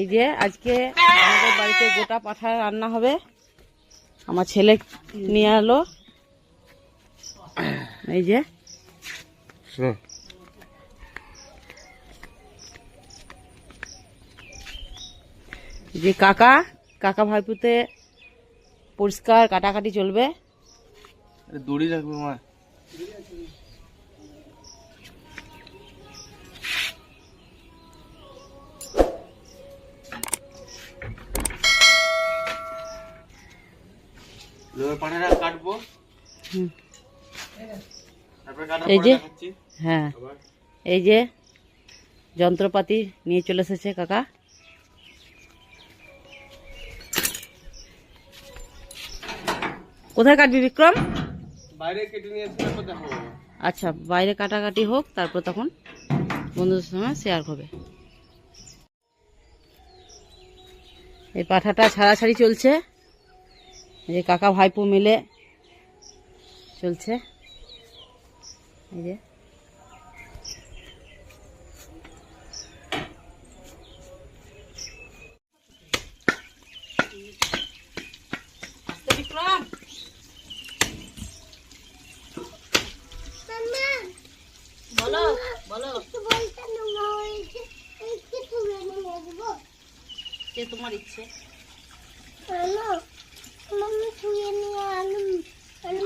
এই যে আজকে আমাদের বাড়িতে গোটা পাঠা রান্না হবে। আমার ছেলে নিয়ে এলো। এই যে। যে কাকা কাকা ভাইপুতে পরিষ্কার কাটাকাটি চলবে। দড়ি রাখব মা। কাটবো। এই যে। হ্যাঁ। এই যে যন্ত্রপাতি নিয়ে চলে এসেছে কাকা। কোথায় কাটবি বিক্রম? বাইরে কেটে নিয়ে আচ্ছা বাইরে কাটাকাটি হোক তারপর তখন বন্ধুদের সঙ্গে শেয়ার হবে। এই পাঠাটা ছাড়াছাড়ি চলছে। যে কাকা ভাইপো মিলে চলছে। এই যে। বলো বলো। তোমার ইচ্ছে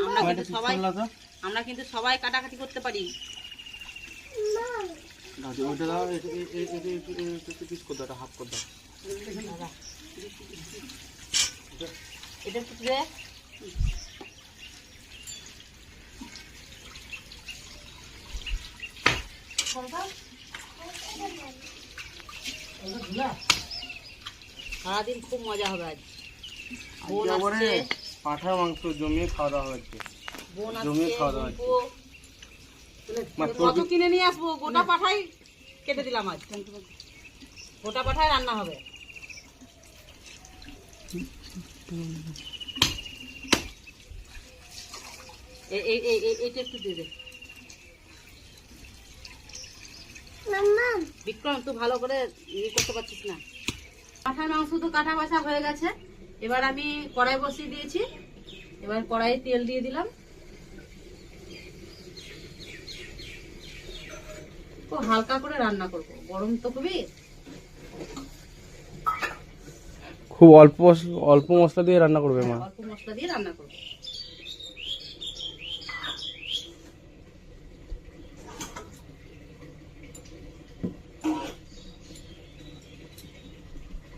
আমরা কিন্তু সবাই আমরা কিন্তু সবাই কাটাকাটি করতে পারি। ওটা দাও পিস করে দাও হাফ করে দাও। এটা একটু সারাদিন খুব মজা হবে আজ। পাঁঠার মাংস জমিয়ে খাওয়া দাওয়া হচ্ছে। বোন জমিয়ে আসছে খাওয়া দাওয়া বোনপো। কত কিনে নিয়ে আসব গোটা পাঠাই কেটে দিলাম আজ। গোটা পাঠাই রান্না হবে। এই- এই- এই- এই- এইটা একটু দিয়ে দে। বিক্রম তুই ভালো করে ইয়ে করতে পারছিস না। পাঠার মাংস তো কাটা বাছা হয়ে গেছে। এবার আমি কড়াই বসিয়ে দিয়েছি। এবার কড়াইয়ে তেল দিয়ে দিলাম। ও হালকা করে রান্না করব। গরম তো খুবই। খুব অল্প অল্প মশলা দিয়ে রান্না করবে মা। অল্প মশলা দিয়ে রান্না করব।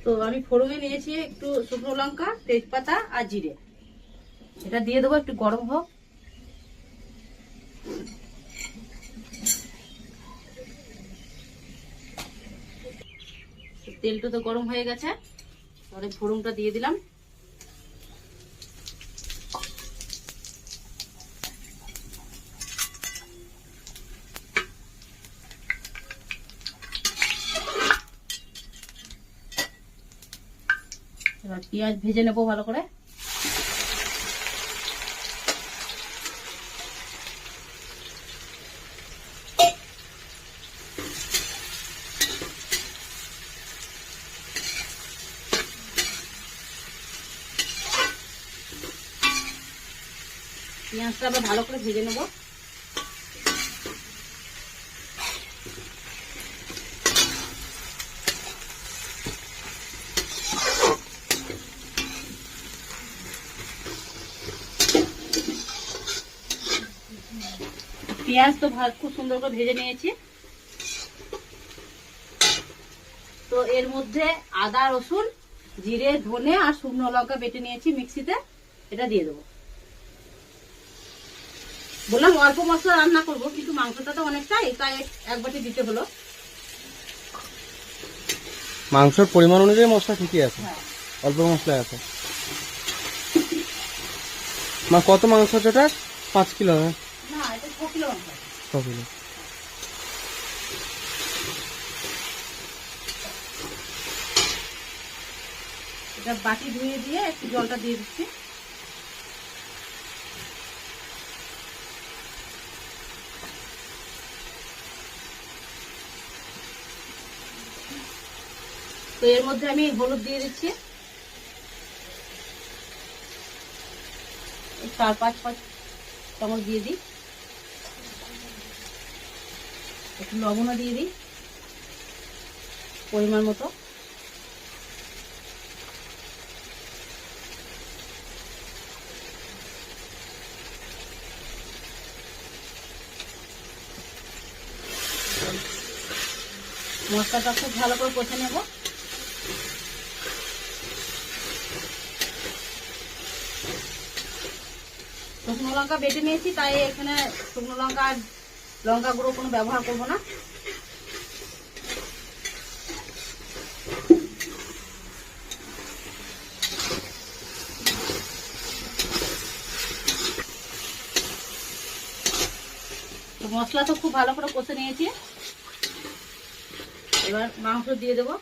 তো আমি ফোড়নে নিয়েছি একটু শুকনো লঙ্কা তেজপাতা আর জিরে। এটা দিয়ে দেবো একটু গরম হোক। তেলটা তো গরম হয়ে গেছে। তাহলে ফোড়নটা দিয়ে দিলাম। এবার পেঁয়াজ ভেজে নেব ভালো করে। পেঁয়াজটা আবার ভালো করে ভেজে নেব। পেঁয়াজ তো খুব সুন্দর করে ভেজে নিয়েছি। তো এর মধ্যে আদা, রসুন, জিরে, ধনে আর শুকনো লঙ্কা বেটে নিয়েছি মিক্সিতে। এটা দিয়ে দেবো। বললাম অল্প মশলা রান্না করব কিন্তু মাংসটা তো অনেকটাই তাই এক বাটি দিতে হলো। মাংসের পরিমাণ অনুযায়ী মশলা ঠিকই আছে। হ্যাঁ। অল্প মশলা আছে। মা কত মাংস ওটা পাঁচ কিলো না এটা ছ কিলো বাটি ধুয়ে দিয়ে একটু জলটা দিয়ে দিচ্ছি। তো এর মধ্যে আমি হলুদ দিয়ে দিচ্ছি। চার পাঁচ পাঁচ চামচ দিয়ে দিই। একটু লবণও দিয়ে দিই, পরিমাণ মতো। মশলাটা খুব ভালো করে কষে নেব। শুকনো লঙ্কা বেটে নিয়েছি, তাই এখানে শুকনো লঙ্কা আর লঙ্কা গুঁড়ো কোনো ব্যবহার করব না। মশলা তো খুব ভালো করে কষে নিয়েছি। এবার মাংস দিয়ে দেবো।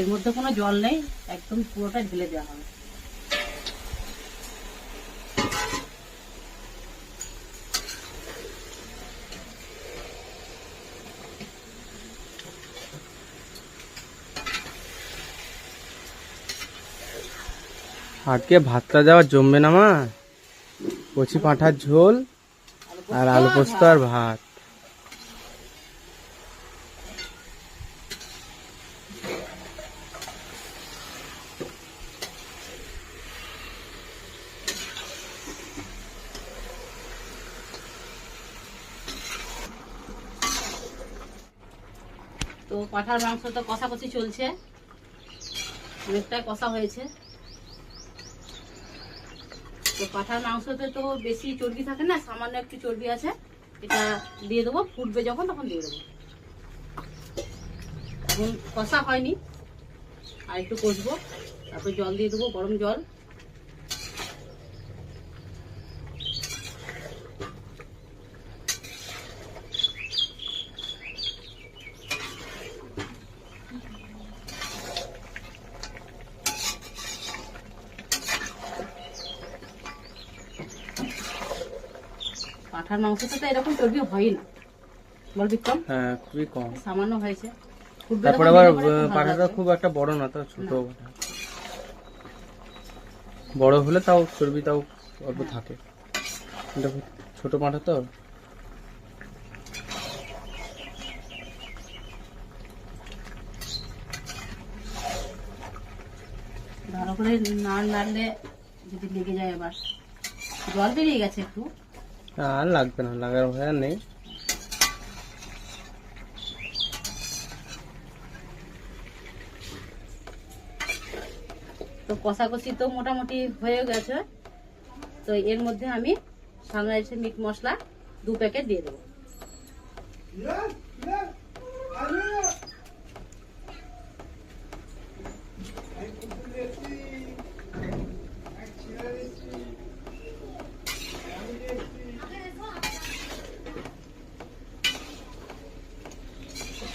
এর মধ্যে কোনো জল নেই, একদম পুরোটা ঢেলে দেওয়া হবে। আজকে ভাতটা দেওয়া জমবে না মা। কচি পাঁঠার ঝোল আর আলু পোস্ত আর ভাত। তো পাঠার মাংস তো কষাকষি চলছে। অনেকটাই কষা হয়েছে। তো পাঠার মাংসতে তো বেশি চর্বি থাকে না, সামান্য একটু চর্বি আছে। এটা দিয়ে দেবো, ফুটবে যখন তখন দিয়ে দেবো। এখন কষা হয়নি, আর একটু কষবো, তারপর জল দিয়ে দেবো, গরম জল। মাংসতে তো এরকম চর্বি হয় না। বল বিক্রম? হ্যাঁ খুবই কম। সামান্য হয়েছে। তারপরে আবার পাঠাটা খুব একটা বড় না তো ছোট বড় হলে তাও চর্বি তাও অল্প থাকে। এটা ছোট পাঠা তো। ভালো করে না নাড়লে যদি লেগে যায় আবার। জল বেরিয়ে গেছে একটু। আর লাগবে না, লাগার ভয় নেই। তো কষাকষি তো মোটামুটি হয়ে গেছে। তো এর মধ্যে আমি সানরাইসে মিট মশলা, দু প্যাকেট দিয়ে দেবো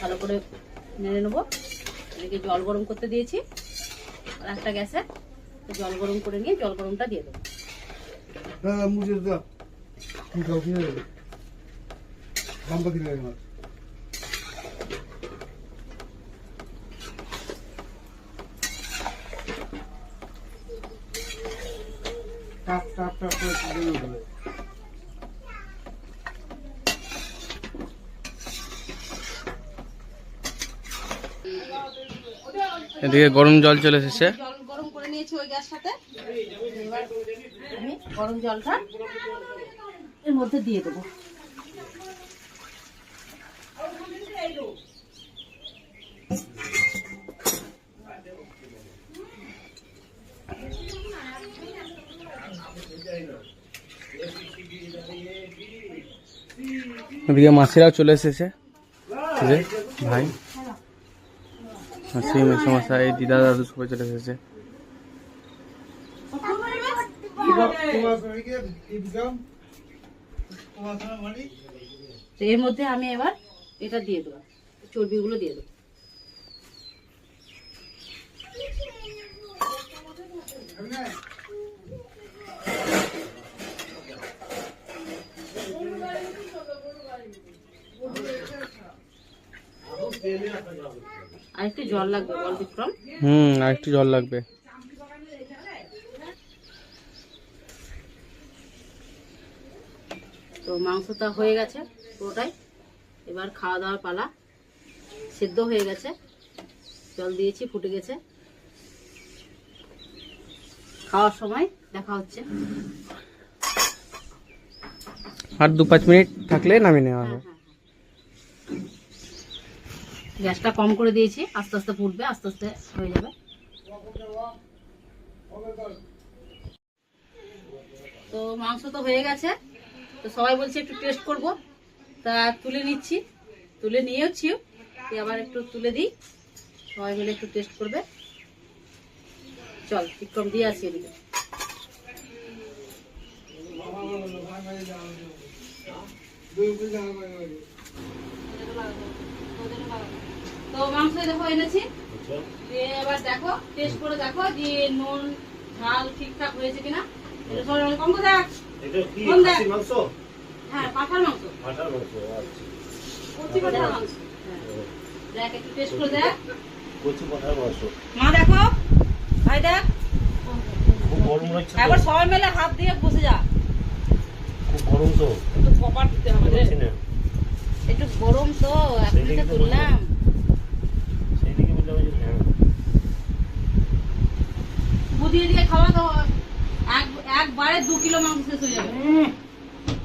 ভালো করে নেড়ে নেব। এদিকে জল গরম করতে দিয়েছি। আর একটা গ্যাসে জল গরম করে নিয়ে জল গরমটা দিয়ে দেবো। টাপ টাপ টাপ করে এদিকে গরম জল চলে এসেছে। জল গরম করে নিয়েছি ওই গ্যাসটাতে। এবার আমি গরম জলটা এর মধ্যে দিয়ে দেবো। এদিকে মাসিরাও চলে এসেছে। এই যে ভাই মাসি মেসমশাই দিদা দাদু সবাই চলে এসেছে। এর মধ্যে আমি এবার এটা দিয়ে দেবো চর্বিগুলো দিয়ে দেবো। আর একটু জল লাগবে জল বিক্রম হুম আর একটু জল লাগবে। তো মাংসটা হয়ে গেছে পুরোটাই। এবার খাওয়া দাওয়ার পালা। সেদ্ধ হয়ে গেছে। জল দিয়েছি ফুটে গেছে। খাওয়ার সময় দেখা হচ্ছে। আর দু পাঁচ মিনিট থাকলে নামিয়ে নেওয়া হবে। হ্যাঁ হ্যাঁ। গ্যাসটা কম করে দিয়েছি, আস্তে আস্তে ফুটবে, আস্তে আস্তে হয়ে যাবে। তো মাংস তো হয়ে গেছে, তো সবাই বলছে একটু টেস্ট করব। তা তুলে নিচ্ছি, তুলে নিয়েওছি আবার একটু তুলে দিই। সবাই মিলে একটু টেস্ট করবে। চল বিক্রম দিয়ে আসি এদিকে। তো মাংস দেখো এনেছি। দিয়ে এবার দেখো টেস্ট করে দেখো যে নুন ঝাল ঠিকঠাক হয়েছে কিনা। এটা সবাই কম করে দেখ এটা কি? মাংস? হ্যাঁ পাঠার মাংস। পাঠার মাংস আচ্ছা। কচি পাঠার মাংস। হ্যাঁ। দেখ একটু টেস্ট করে দেখ। কচি পাঠার মাংস। মা দেখো। ভাই দেখ। খুব গরম তো। একবার সবাই মিলে হাত দিয়ে বসে যা। খুব গরম তো। একটু কপার দিতে হবে। একটু গরম তো তো তুললাম সেই দিকে বললাম যে হ্যাঁ বুঝিয়ে দিয়ে খাওয়া তো এক একবারে দু কিলো মাংস শেষ হয়ে যাবে।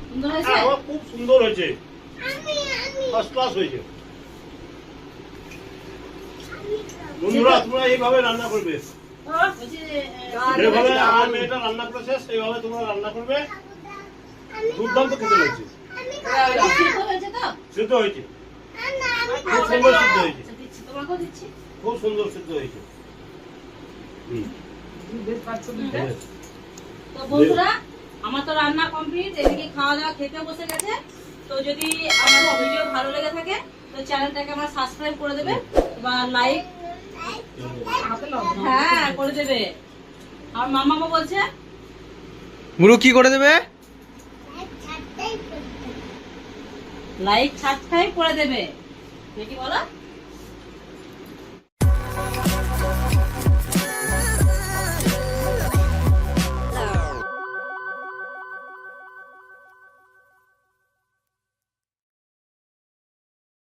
সুন্দর হয়েছে? হ্যাঁ, খুব সুন্দর হয়েছে। ফার্স্ট ক্লাস হয়েছে। বন্ধুরা তোমরা এইভাবে রান্না করবে। যেভাবে আমার মেয়েটা রান্না করেছে সেইভাবে তোমরা রান্না করবে। দুর্দান্ত খেতে হয়েছে। তো? সিদ্ধ হয়েছে। খুব সুন্দর সিদ্ধ হয়েছে। আচ্ছা, খুব সুন্দর সিদ্ধ হয়েছে। হুম। তো বন্ধুরা আমার তো রান্না কমপ্লিট এদিকে খাওয়া দাওয়া খেতে বসে গেছে। তো যদি আমার ভিডিও ভালো লেগে থাকে তো চ্যানেলটাকে আমার সাবস্ক্রাইব করে দেবে বা লাইক হ্যাঁ করে দেবে। আর মামা বলছে মুরু কি করে দেবে? লাইক সাবস্ক্রাইব করে দেবে। দেখি বলো।